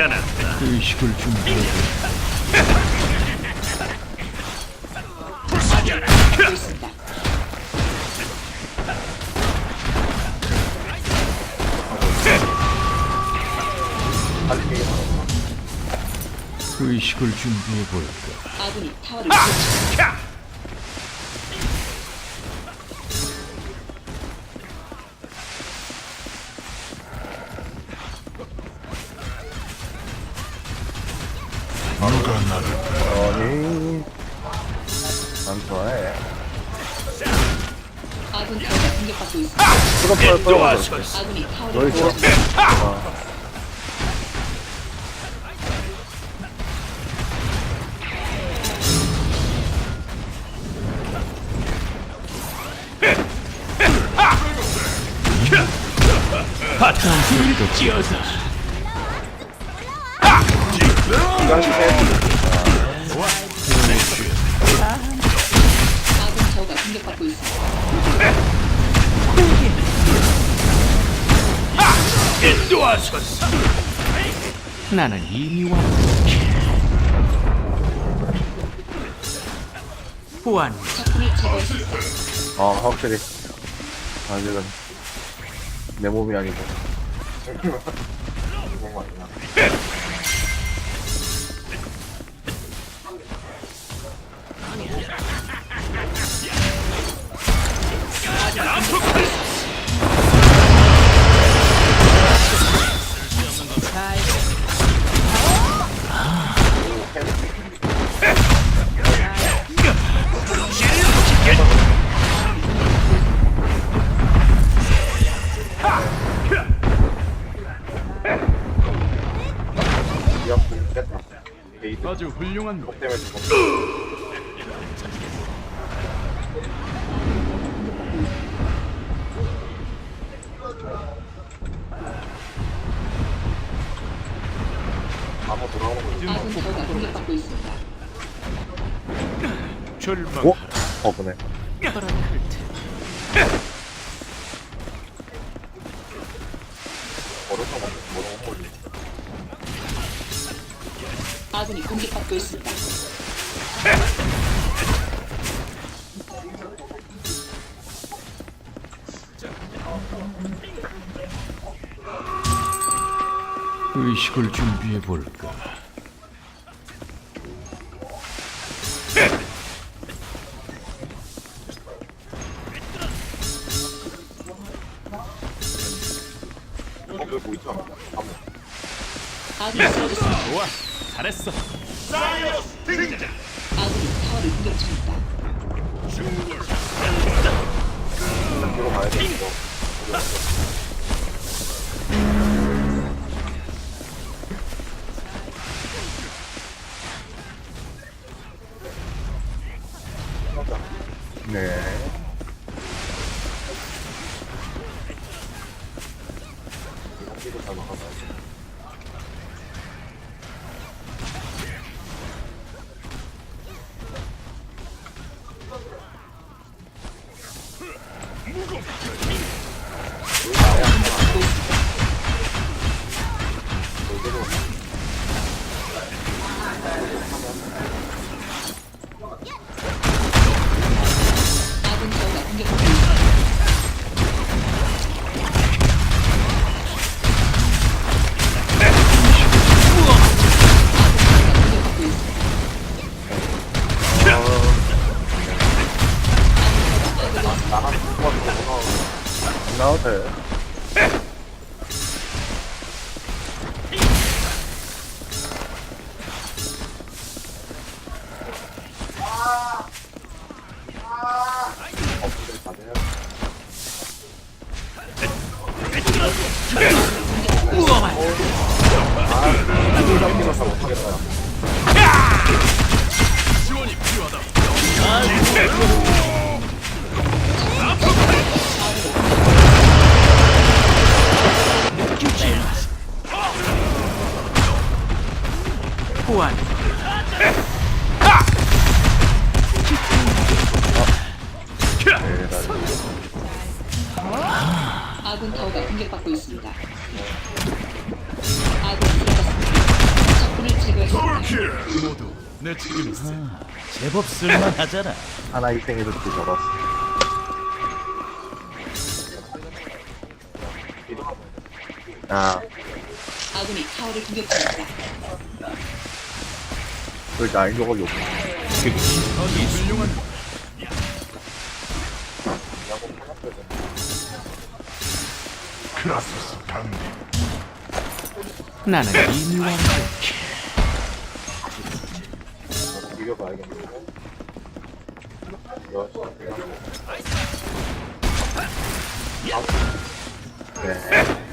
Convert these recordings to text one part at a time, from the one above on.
않았다. 의식을 준비해볼까 의식을 준비해 볼까 아군이 타워를 공격합니다. 캬! 누가 나를 아니 안 좋아해 아군 타워가 공격받고 있습니다. 인도하소서. 아군이 타워를 공격합니다. 나는 이미 완벽해 보안 적군을 제거했습니다. 아 확실히. 아직은 내 몸이 아니고 아 주 훌륭한 것 아무 돌아오는 거 아군 타워가 공격받고 있습니다. 절망. 어? 어 보네 아군이 공격받고 있습니다. 의식을 준비해 볼까 잘했어. 아군이 타워를 공격 중입니다. 뒤로 가야 돼 지원이 필요하다. 내 책임이 있어. 제법 쓸만하잖아. 하나 희생해서 또 잡았어. 아, 아군이 타워를 공격 중입니다. 왜 나인 적이 없어? 아주 훌륭한 나는 이미 완 벽해. 이겨봐야겠네. 네. 아군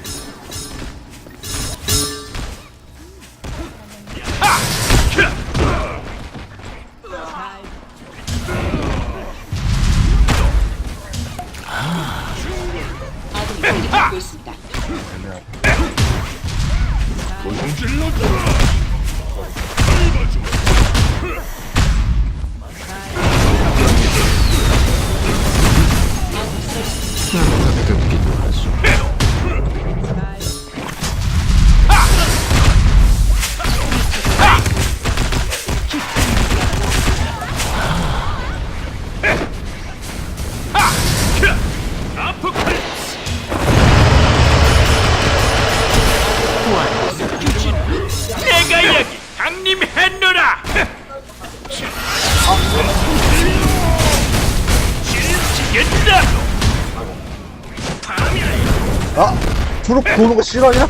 아! 초록 도는 거 싫어하냐?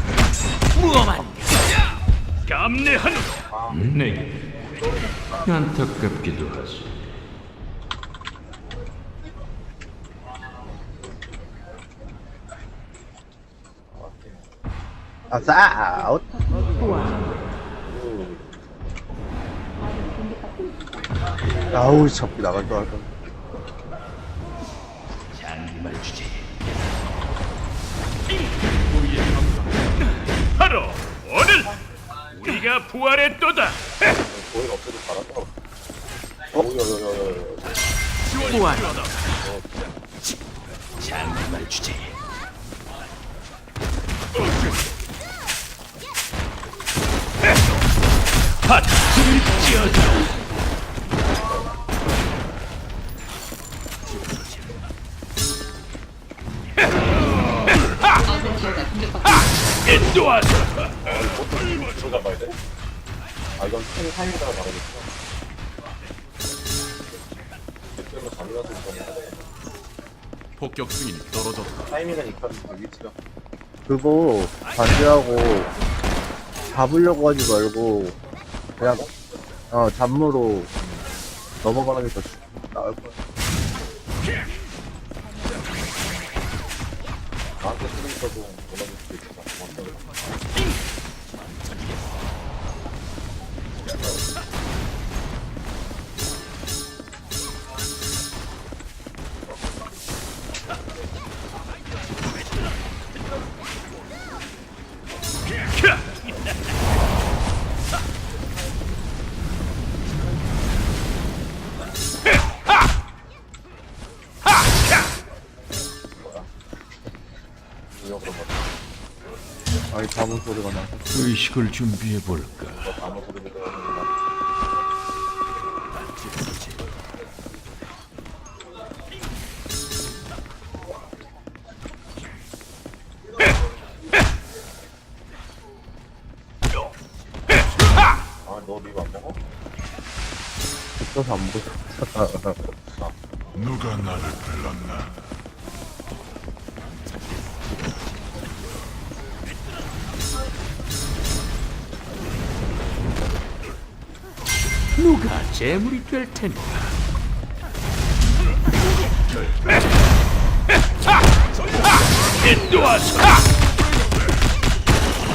감내한 내게 안타깝기도 하소. 아싸! 아웃! 아우, 잡기 나갈 줄 알고. 바로 오늘 우리가 부활했도다. 보안 장님을 주지. 타워가 공격받고 있 습니다. 인도하소. 아, 이건 큰 타임이다가 나가겠어. 폭격 승인이 떨어졌다. 타이밍은 이카는 위치가. 그거 반대하고 잡으려고 하지 말고 그냥 어 잡무로 넘어가는 게 더 나을 거야. 나한테 쓰니까도 넘어질 수도 있어. 아 Let's go. 니 잡은 소리가 나. 의식을 준비해 볼까. 아, 너 이거 안 먹어? 붙어서 안 먹어. 누가 나를 불렀나? 누가 재물이 될 텐가? 인도하소!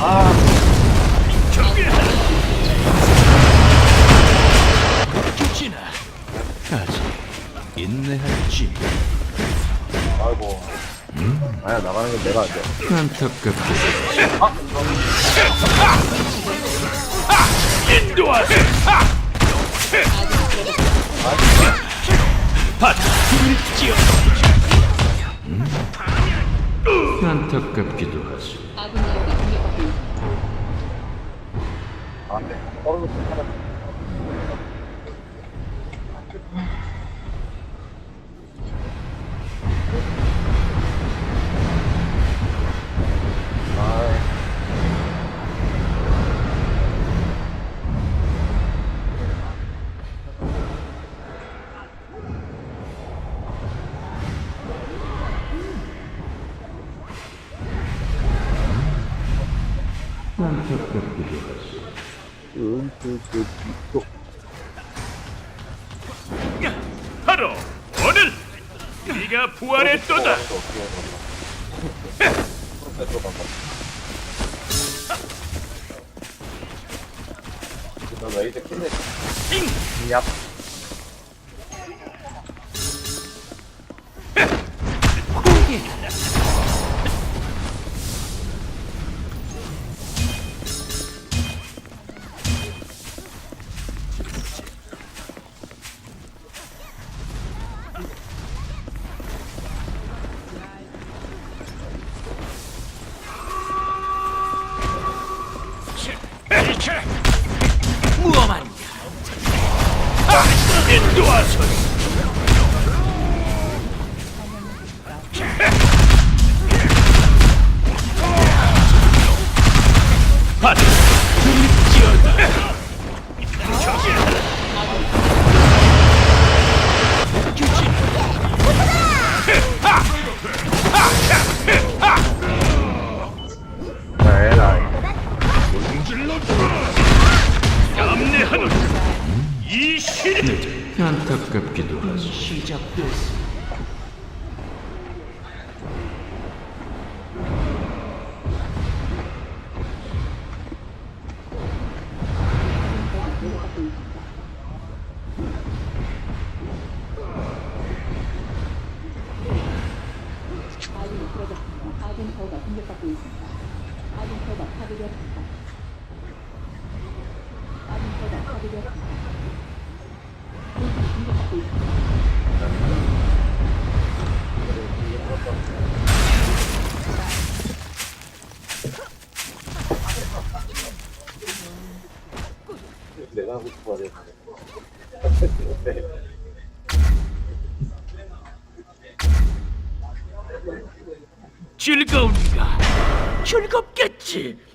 아, 죽지나 아직 인내할지. 아이고. 음? 아야 나가는 건 내가 안 돼. 안타깝다. 인도하소! 안타깝기도 하지. 안돼 아, 네. 떨어졌어. 바로 오늘 네가 부활했도다. 너왜 이제 끝내? 얍. 네. 네. 즐거우니까 즐겁겠지.